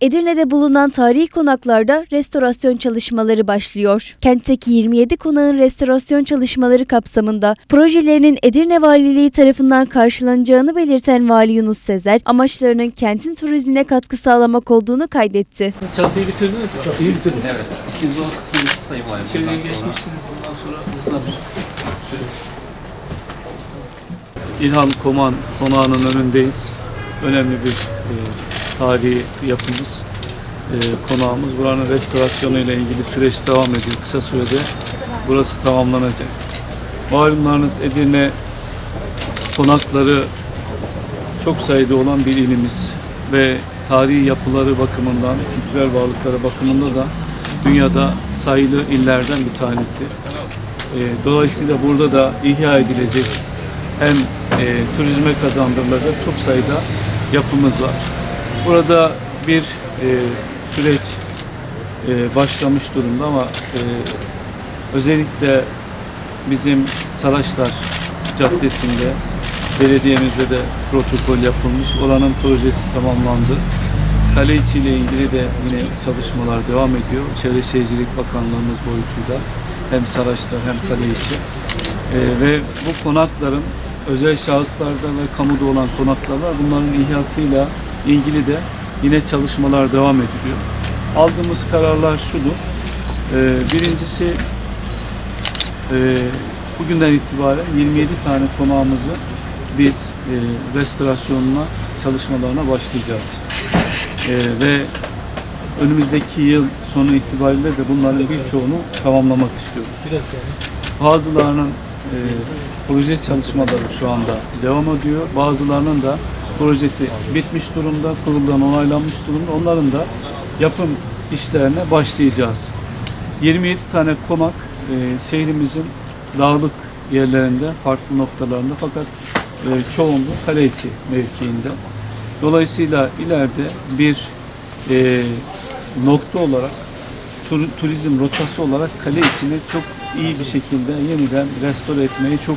Edirne'de bulunan tarihi konaklarda restorasyon çalışmaları başlıyor. Kentteki 27 konağın restorasyon çalışmaları kapsamında projelerinin Edirne Valiliği tarafından karşılanacağını belirten Vali Yunus Sezer, amaçlarının kentin turizmine katkı sağlamak olduğunu kaydetti. Çatıyı bitirdiniz mi? Çatıyı bitirdim. Evet. İşin zor kısmını sayın valim. İçeriye Bundan sonra- geçmişsiniz bundan sonra hızlanır. Süreç. İlhan Koman konağının önündeyiz. Önemli bir e, tarihi yapımız. E, konağımız. Buranın restorasyonu ile ilgili süreç devam ediyor. Kısa sürede burası tamamlanacak. Malumlarınız Edirne konakları çok sayıda olan bir ilimiz ve tarihi yapıları bakımından, kültürel varlıkları bakımında da dünyada sayılı illerden bir tanesi. E, dolayısıyla burada da ihya edilecek hem e, turizme kazandırılacak çok sayıda yapımız var. Burada bir e, süreç e, başlamış durumda ama e, özellikle bizim Saraçlar Caddesi'nde belediyemizde de protokol yapılmış. Oranın projesi tamamlandı. Kale ile ilgili de yine çalışmalar devam ediyor. Çevre Şehircilik Bakanlığımız boyutuyla hem Saraçlar hem Kale içi. Ee, ve bu konakların özel şahıslarda ve kamuda olan konaklar. Bunların ihyasıyla ilgili de yine çalışmalar devam ediliyor. Aldığımız kararlar şudur. Ee, birincisi e, bugünden itibaren 27 tane konağımızı biz e, restorasyonuna çalışmalarına başlayacağız. E, ve önümüzdeki yıl sonu itibariyle de bunların birçoğunu tamamlamak istiyoruz. Bazılarının proje çalışmaları şu anda devam ediyor. Bazılarının da projesi bitmiş durumda, kuruldan onaylanmış durumda. Onların da yapım işlerine başlayacağız. 27 tane konak e, şehrimizin dağlık yerlerinde, farklı noktalarında fakat e, çoğunluğu kale içi mevkiinde. Dolayısıyla ileride bir e, nokta olarak tur- turizm rotası olarak kale içini çok iyi bir şekilde yeniden restore etmeyi çok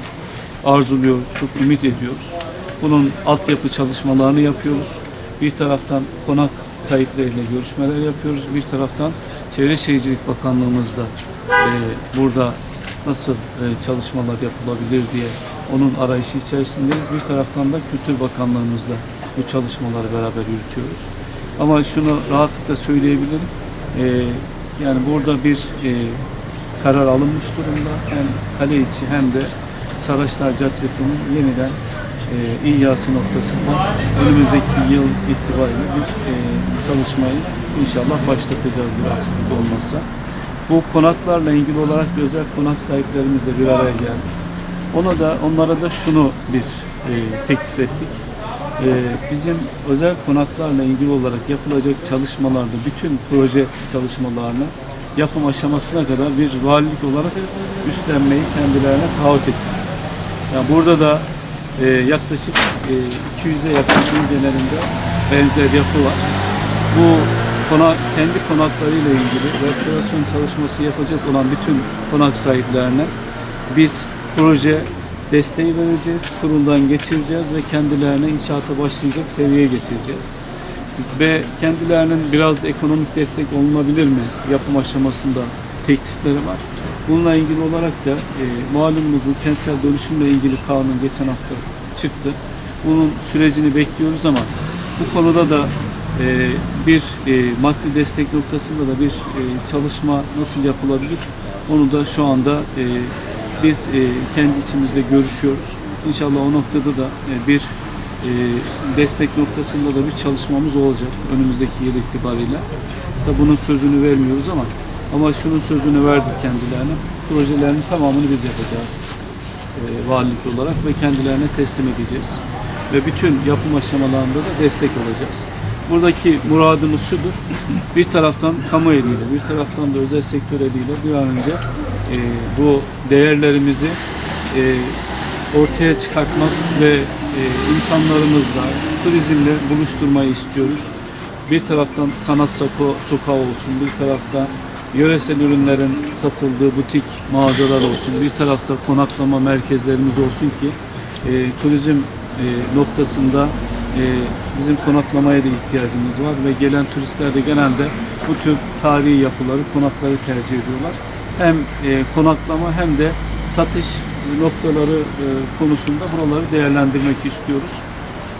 arzuluyoruz, çok ümit ediyoruz. Bunun altyapı çalışmalarını yapıyoruz. Bir taraftan konak sahipleriyle görüşmeler yapıyoruz. Bir taraftan Çevre Şehircilik Bakanlığımızla e, burada nasıl e, çalışmalar yapılabilir diye onun arayışı içerisindeyiz. Bir taraftan da Kültür Bakanlığımızla bu çalışmaları beraber yürütüyoruz. Ama şunu rahatlıkla söyleyebilirim. E, yani burada bir e, karar alınmış durumda. Hem kale içi hem de Saraçlar Caddesi'nin yeniden e, İHYA'sı noktasında önümüzdeki yıl itibariyle bir e, çalışmayı inşallah başlatacağız bir aksilik olmazsa. Bu konaklarla ilgili olarak özel konak sahiplerimizle bir araya geldik. Ona da onlara da şunu biz e, teklif ettik. E, bizim özel konaklarla ilgili olarak yapılacak çalışmalarda bütün proje çalışmalarını yapım aşamasına kadar bir valilik olarak üstlenmeyi kendilerine taahhüt ettik. Yani burada da e, yaklaşık e, 200'e yakın il genelinde benzer yapı var. Bu konak, kendi konaklarıyla ilgili restorasyon çalışması yapacak olan bütün konak sahiplerine biz proje desteği vereceğiz, kuruldan geçireceğiz ve kendilerine inşaata başlayacak seviyeye getireceğiz. Ve kendilerinin biraz da ekonomik destek olunabilir mi yapım aşamasında teklifleri var. Bununla ilgili olarak da e, malumunuz bu kentsel dönüşümle ilgili kanun geçen hafta çıktı. Bunun sürecini bekliyoruz ama bu konuda da e, bir e, maddi destek noktasında da bir e, çalışma nasıl yapılabilir onu da şu anda e, biz e, kendi içimizde görüşüyoruz. İnşallah o noktada da e, bir e, destek noktasında da bir çalışmamız olacak önümüzdeki yıl itibariyle. Tabi bunun sözünü vermiyoruz ama ama şunun sözünü verdik kendilerine. Projelerin tamamını biz yapacağız e, valilik olarak ve kendilerine teslim edeceğiz. Ve bütün yapım aşamalarında da destek olacağız. Buradaki muradımız şudur. Bir taraftan kamu eliyle, bir taraftan da özel sektör eliyle bir an önce e, bu değerlerimizi e, ortaya çıkartmak ve e, insanlarımızla, turizmle buluşturmayı istiyoruz. Bir taraftan sanat sokağı olsun, bir tarafta yöresel ürünlerin satıldığı butik mağazalar olsun, bir tarafta konaklama merkezlerimiz olsun ki e, turizm e, noktasında e, bizim konaklamaya da ihtiyacımız var ve gelen turistler de genelde bu tür tarihi yapıları, konakları tercih ediyorlar. Hem e, konaklama hem de satış noktaları e, konusunda buraları değerlendirmek istiyoruz.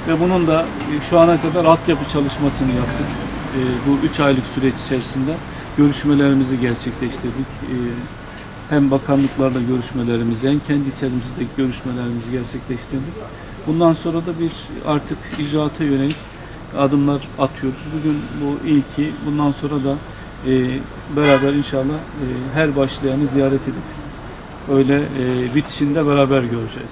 Ve bunun da e, şu ana kadar altyapı çalışmasını yaptık. E, bu 3 aylık süreç içerisinde görüşmelerimizi gerçekleştirdik. E, hem bakanlıklarla görüşmelerimizi hem kendi içerimizdeki görüşmelerimizi gerçekleştirdik. Bundan sonra da bir artık icraata yönelik adımlar atıyoruz. Bugün bu ilki, bundan sonra da e, beraber inşallah e, her başlayanı ziyaret edip öyle e, bitişinde beraber göreceğiz.